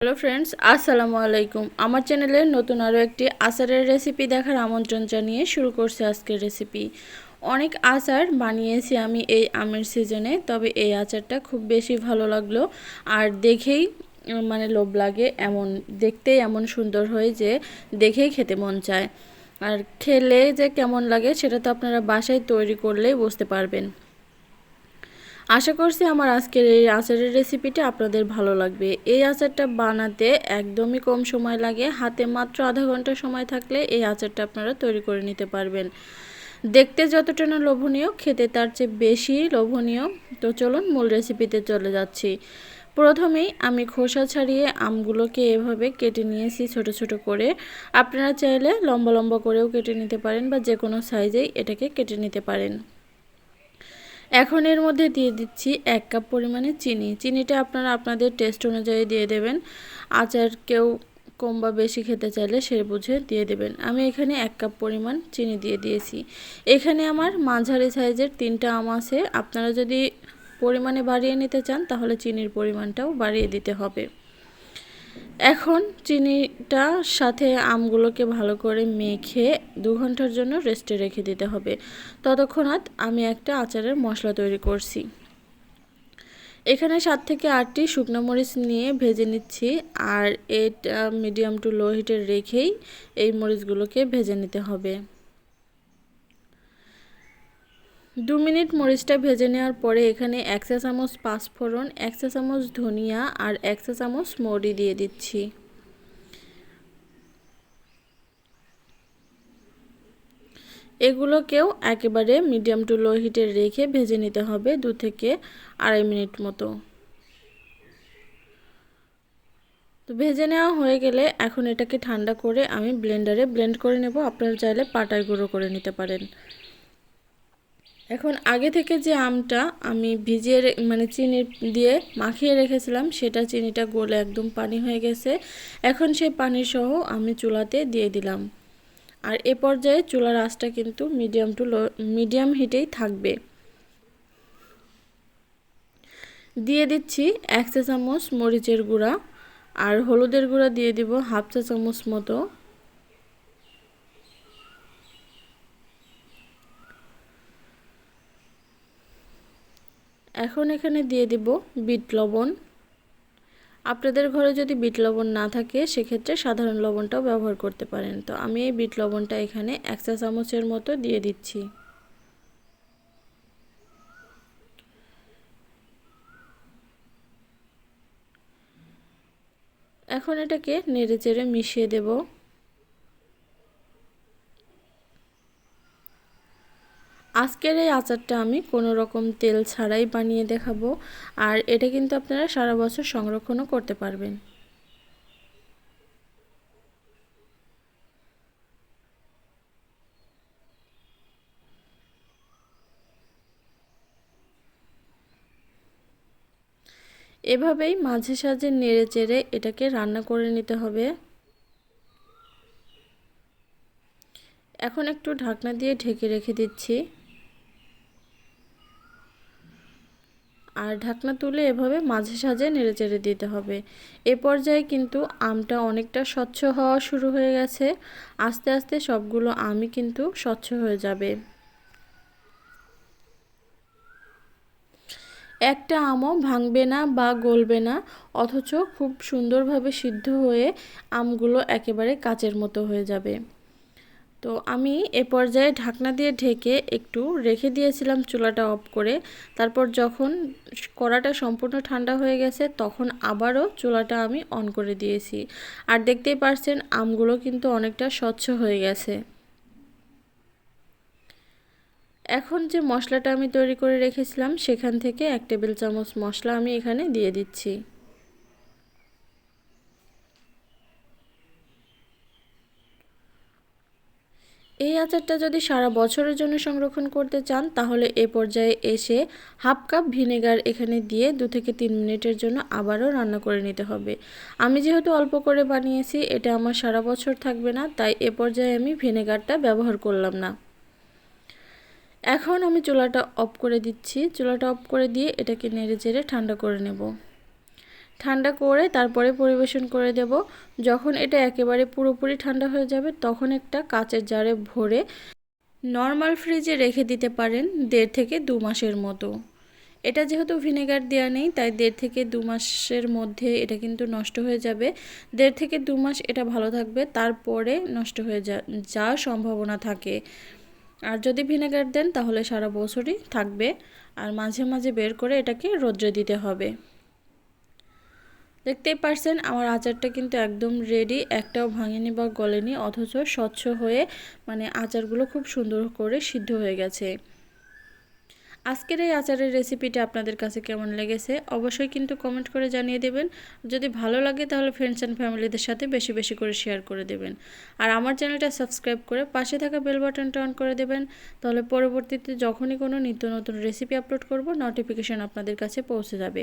Hello friends আসসালামু আলাইকুম আমার চ্যানেলে নতুন আরও একটি আচারের রেসিপি দেখার আমন্ত্রণ জানিয়ে শুরু করছি আজকের রেসিপি অনেক আচার বানিয়েছি আমি এই আমের সিজনে তবে এই আচারটা খুব বেশি ভালো লাগল। আর দেখেই মানে লোভ লাগে এমন, দেখতেই এমন সুন্দর হয় যে দেখেই খেতে মন চায়। আর খেলে যে কেমন লাগে সেটা তো আপনারা বাসায় তৈরি করলেই বুঝতে পারবেন। আশা করছি আমার আজকের এই আচারের রেসিপিটা আপনাদের ভালো লাগবে। এই আচারটা বানাতে একদমই কম সময় লাগে, হাতে মাত্র আধা ঘণ্টা সময় থাকলে এই আচারটা আপনারা তৈরি করে নিতে পারবেন। দেখতে যতটা না লোভনীয়, খেতে তার চেয়ে বেশি লোভনীয়। তো চলুন মূল রেসিপিতে চলে যাচ্ছি। প্রথমেই আমি খোসা ছাড়িয়ে আমগুলোকে এভাবে কেটে নিয়েছি ছোট ছোট করে। আপনারা চাইলে লম্বা লম্বা করেও কেটে নিতে পারেন বা যে কোনো সাইজেই এটাকে কেটে নিতে পারেন। এখন এর মধ্যে দিয়ে দিচ্ছি এক কাপ পরিমাণে চিনি। চিনিটা আপনারা আপনাদের টেস্ট অনুযায়ী দিয়ে দেবেন। আচার কেউ কম বা বেশি খেতে চাইলে সে বুঝে দিয়ে দেবেন। আমি এখানে এক কাপ পরিমাণ চিনি দিয়ে দিয়েছি। এখানে আমার মাঝারি সাইজের তিনটা আম আছে। আপনারা যদি পরিমাণে বাড়িয়ে নিতে চান, তাহলে চিনির পরিমাণটাও বাড়িয়ে দিতে হবে। এখন চিনিটার সাথে আমগুলোকে ভালো করে মেখে দু ঘণ্টার জন্য রেস্টে রেখে দিতে হবে। ততক্ষণাৎ আমি একটা আচারের মশলা তৈরি করছি। এখানে সাত থেকে আটটি শুকনো মরিচ নিয়ে ভেজে নিচ্ছি আর এটা মিডিয়াম টু লো হিটে রেখেই এই মরিচগুলোকে ভেজে নিতে হবে। দু মিনিট মরিচটা ভেজে নেওয়ার পরে এখানে এক চা চামচ পাঁচফোড়ন, এক চা চামচ ধনিয়া আর এক চা চামচ মৌরি দিয়ে দিচ্ছি। এগুলোকেও একেবারে মিডিয়াম টু লো হিটে রেখে ভেজে নিতে হবে দু থেকে আড়াই মিনিট মতো। তো ভেজে নেওয়া হয়ে গেলে এখন এটাকে ঠান্ডা করে আমি ব্লেন্ডারে ব্লেন্ড করে নেব। আপনারা চাইলে পাটায় গুঁড়ো করে নিতে পারেন। এখন আগে থেকে যে আমটা আমি ভিজিয়ে মানে চিনি দিয়ে মাখিয়ে রেখেছিলাম, সেটা চিনিটা গলে একদম পানি হয়ে গেছে। এখন সেই পানি সহ আমি চুলাতে দিয়ে দিলাম। আর এ পর্যায়ে চুলার আঁচটা কিন্তু মিডিয়াম টু লো মিডিয়াম হিটেই থাকবে। দিয়ে দিচ্ছি এক চা চামচ মরিচের গুঁড়া, আর হলুদের গুঁড়া দিয়ে দিব হাফ চা চামচ মতো। এখন এখানে দিয়ে দিব বিট লবণ। আপনাদের ঘরে যদি বিট লবণ না থাকে, সেক্ষেত্রে সাধারণ লবণটাও ব্যবহার করতে পারেন। তো আমি এই বিট লবণটা এখানে এক চা চামচের মতো দিয়ে দিচ্ছি। এখন এটাকে নেড়ে চেড়ে মিশিয়ে দেবো। আজকের এই আচারটা আমি কোনো রকম তেল ছাড়াই বানিয়ে দেখাবো। আর এটা কিন্তু আপনারা সারা বছর সংরক্ষণও করতে পারবেন। এভাবেই মাঝে সাঝে নেড়ে চেড়ে এটাকে রান্না করে নিতে হবে। এখন একটু ঢাকনা দিয়ে ঢেকে রেখে দিচ্ছি। আর ঢাকনা তুলে এভাবে মাঝে সাঝে নেড়ে চেড়ে দিতে হবে। এ পর্যায়ে কিন্তু আমটা অনেকটা স্বচ্ছ হওয়া শুরু হয়ে গেছে। আস্তে আস্তে সবগুলো আমই কিন্তু স্বচ্ছ হয়ে যাবে। একটা আমও ভাঙবে না বা গলবে না, অথচ খুব সুন্দরভাবে সিদ্ধ হয়ে আমগুলো একেবারে কাচের মতো হয়ে যাবে। তো আমি এ পর্যায়ে ঢাকনা দিয়ে ঢেকে একটু রেখে দিয়েছিলাম চুলাটা অফ করে। তারপর যখন কড়াটা সম্পূর্ণ ঠান্ডা হয়ে গেছে, তখন আবারও চুলাটা আমি অন করে দিয়েছি। আর দেখতেই পারছেন, আমগুলো কিন্তু অনেকটা স্বচ্ছ হয়ে গেছে। এখন যে মশলাটা আমি তৈরি করে রেখেছিলাম, সেখান থেকে এক টেবিল চামচ মশলা আমি এখানে দিয়ে দিচ্ছি। এই আচারটা যদি সারা বছরের জন্য সংরক্ষণ করতে চান, তাহলে এ পর্যায়ে এসে হাফ কাপ ভিনেগার এখানে দিয়ে দু থেকে তিন মিনিটের জন্য আবারও রান্না করে নিতে হবে। আমি যেহেতু অল্প করে বানিয়েছি, এটা আমার সারা বছর থাকবে না, তাই এ পর্যায়ে আমি ভিনেগারটা ব্যবহার করলাম না। এখন আমি চুলাটা অফ করে দিচ্ছি। চুলাটা অফ করে দিয়ে এটাকে নেড়ে চেড়ে ঠান্ডা করে নেব। ঠান্ডা করে তারপরে পরিবেশন করে দেব। যখন এটা একেবারে পুরোপুরি ঠান্ডা হয়ে যাবে, তখন একটা কাচের জারে ভরে নর্মাল ফ্রিজে রেখে দিতে পারেন দেড় থেকে দু মাসের মতো। এটা যেহেতু ভিনেগার দেওয়া নেই, তাই দেড় থেকে দু মাসের মধ্যে এটা কিন্তু নষ্ট হয়ে যাবে। দেড় থেকে দু মাস এটা ভালো থাকবে, তারপরে নষ্ট হয়ে যা, যাওয়ার সম্ভাবনা থাকে। আর যদি ভিনেগার দেন, তাহলে সারা বছরই থাকবে। আর মাঝে মাঝে বের করে এটাকে রোদ্রে দিতে হবে। দেখতেই পারছেন, আমার আচারটা কিন্তু একদম রেডি একটাও ভাঙেনি বা গলেনি, অথচ স্বচ্ছ হয়ে মানে আচারগুলো খুব সুন্দর করে সিদ্ধ হয়ে গেছে। আজকের এই আচারের রেসিপিটা আপনাদের কাছে কেমন লেগেছে, অবশ্যই কিন্তু কমেন্ট করে জানিয়ে দেবেন। যদি ভালো লাগে তাহলে ফ্রেন্ডস অ্যান্ড ফ্যামিলিদের সাথে বেশি বেশি করে শেয়ার করে দেবেন। আর আমার চ্যানেলটা সাবস্ক্রাইব করে পাশে থাকা বেল বাটনটা অন করে দেবেন। তাহলে পরবর্তীতে যখনই কোনো নিত্য নতুন রেসিপি আপলোড করব নোটিফিকেশান আপনাদের কাছে পৌঁছে যাবে।